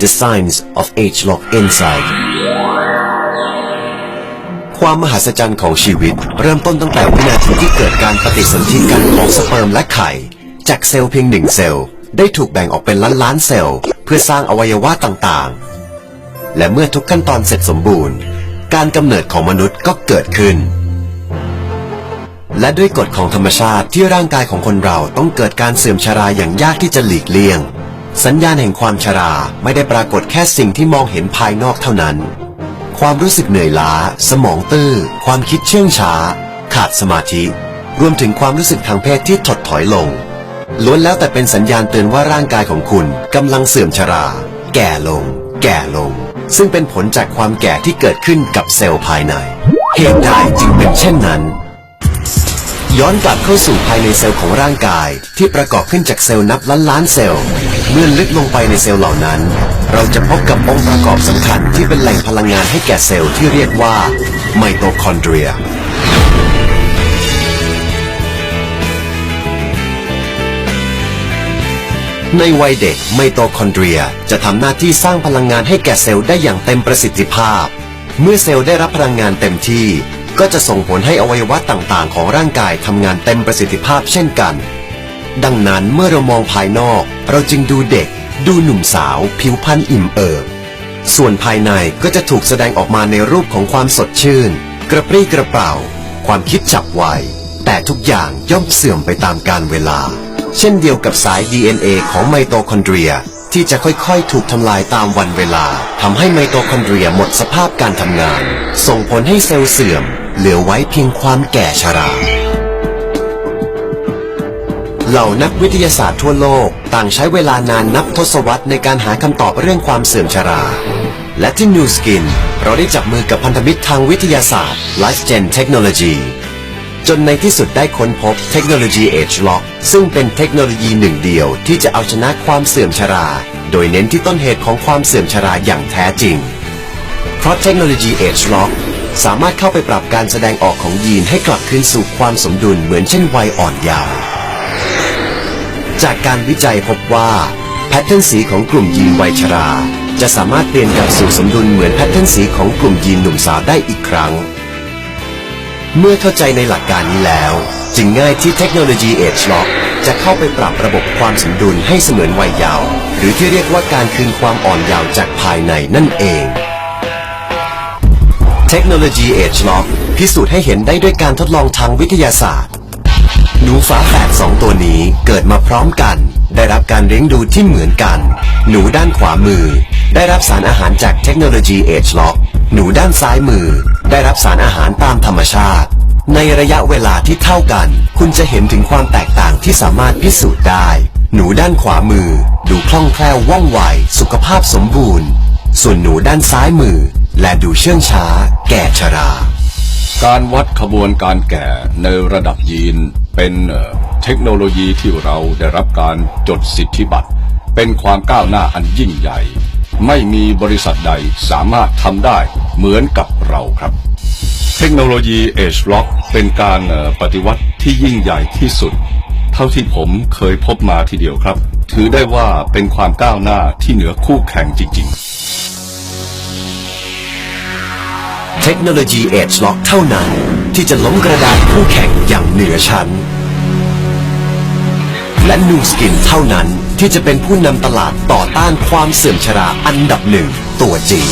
The Signs of Age Lock Inside ความมหัศจรรย์ของชีวิต เริ่มต้นตั้งแต่วินาทีที่เกิดการปฏิสนธิกันของสเปิร์มและไข่ จากเซลล์เพียงหนึ่งเซลล์ ได้ถูกแบ่งออกเป็นล้านล้านเซลล์ เพื่อสร้างอวัยวะต่างๆ และเมื่อทุกขั้นตอนเสร็จสมบูรณ์ การกำเนิดของมนุษย์ก็เกิดขึ้น และด้วยกฎของธรรมชาติที่ร่างกายของคนเราต้องเกิดการเสื่อมชราอย่างยากที่จะหลีกเลี่ยง สัญญาณแห่งความชราไม่ได้ปรากฏแค่สิ่งที่มองเห็นภายนอกเท่านั้น ความรู้สึกเหนื่อยล้า สมองตื้อ ความคิดเชื่องช้า ขาดสมาธิ รวมถึงความรู้สึกทางเพศที่ถดถอยลง ล้วนแล้วแต่เป็นสัญญาณเตือนว่าร่างกายของคุณกำลังเสื่อมชรา แก่ลง แก่ลง ซึ่งเป็นผลจากความแก่ที่เกิดขึ้นกับเซลล์ภายใน เหตุใดจึงเป็นเช่นนั้น ย้อนกลับเข้าสู่ภายในเซลล์ของร่างกาย ที่ประกอบขึ้นจากเซลล์นับล้านล้านเซลล์เมื่อลึกลงไปในเซลล์เหล่านั้น เราจะพบกับองค์ประกอบสำคัญที่เป็นแหล่งพลังงานให้แก่เซลล์ที่เรียกว่าไมโตคอนเดรียในวัยเด็กไมโตคอนเดรียจะทำหน้าที่สร้างพลังงานให้แก่เซลล์ได้อย่างเต็มประสิทธิภาพ เมื่อเซลล์ได้รับพลังงานเต็มที่ ก็จะส่งผลให้อวัยวะต่างๆ ของร่างกายทำงานเต็มประสิทธิภาพเช่นกัน ดังนั้นเมื่อเรามองภายนอก เราจึงดูเด็ก ดูหนุ่มสาว ผิวพรรณอิ่มเอิบ ส่วนภายในก็จะถูกแสดงออกมาในรูปของความสดชื่น กระปรี้กระเปร่า ความคิดฉับไว แต่ทุกอย่างย่อมเสื่อมไปตามกาลเวลา เช่นเดียวกับสาย DNA ของไมโตคอนเดรียที่จะค่อยๆ ถูกทำลายตามวันเวลาทำให้ไมโตคอนเดรียหมดสภาพการทำงาน ส่งผลให้เซลล์เสื่อม เหลือไว้เพียงความแก่ชรา เหล่านักวิทยาศาสตร์ทั่วโลกต่างใช้เวลานานนับทศวรรษในการหาคำตอบเรื่องความเสื่อมชรา และที่ New Skin เราได้จับมือกับพันธมิตรทางวิทยาศาสตร์ LifeGen Technology จนในที่สุดได้ค้นพบเทคโนโลยี Age Lock ซึ่งเป็นเทคโนโลยีหนึ่งเดียวที่จะเอาชนะความเสื่อมชรา โดยเน้นที่ต้นเหตุของความเสื่อมชราอย่างแท้จริง เพราะเทคโนโลยี Age Lock สามารถเข้าไปปรับการแสดงออกของยีนให้กลับคืนสู่ความสมดุลเหมือนเช่นวัยอ่อนเยาว์จากการวิจัยพบว่าแพทเทิร์นสีของกลุ่มยีนวัยชรา จะสามารถเปลี่ยนกลับสู่สมดุลเหมือนแพทเทิร์นสีของกลุ่มยีนหนุ่มสาวได้อีกครั้ง เมื่อเข้าใจในหลักการนี้แล้ว จึงง่ายที่เทคโนโลยี Age Lock จะเข้าไปปรับระบบความสมดุลให้เสมือนวัยเยาว์หรือที่เรียกว่าการคืนความอ่อนเยาว์จากภายในนั่นเอง เทคโนโลยี Age Lock พิสูจน์ให้เห็นได้ด้วยการทดลองทางวิทยาศาสตร์ หนูฝาแฝดสองตัวนี้เกิดมาพร้อมกัน ได้รับการเลี้ยงดูที่เหมือนกัน หนูด้านขวามือ ได้รับสารอาหารจากเทคโนโลยี Age Lock หนูด้านซ้ายมือ ได้รับสารอาหารตามธรรมชาติ ในระยะเวลาที่เท่ากัน คุณจะเห็นถึงความแตกต่างที่สามารถพิสูจน์ได้ หนูด้านขวามือ ดูคล่องแคล่วว่องไว สุขภาพสมบูรณ์ ส่วนหนูด้านซ้ายมือ และดูเชื่องช้า แก่ชรา การวัดขบวนการแก่ในระดับยีนเป็นเทคโนโลยีที่เราได้รับการจดสิทธิบัตร เป็นความก้าวหน้าอันยิ่งใหญ่ ไม่มีบริษัทใดสามารถทำได้เหมือนกับเราครับ เทคโนโลยี Age Lock เป็นการปฏิวัติที่ยิ่งใหญ่ที่สุด เท่าที่ผมเคยพบมาทีเดียวครับ ถือได้ว่าเป็นความก้าวหน้าที่เหนือคู่แข่งจริง ๆ เทคโนโลยี Edge Lock เท่านั้น ที่จะล้มกระดานคู่แข่งอย่างเหนือชั้น และ New Skin เท่านั้นที่จะเป็นผู้นำตลาดต่อต้านความเสื่อมชราอันดับหนึ่งตัวจริง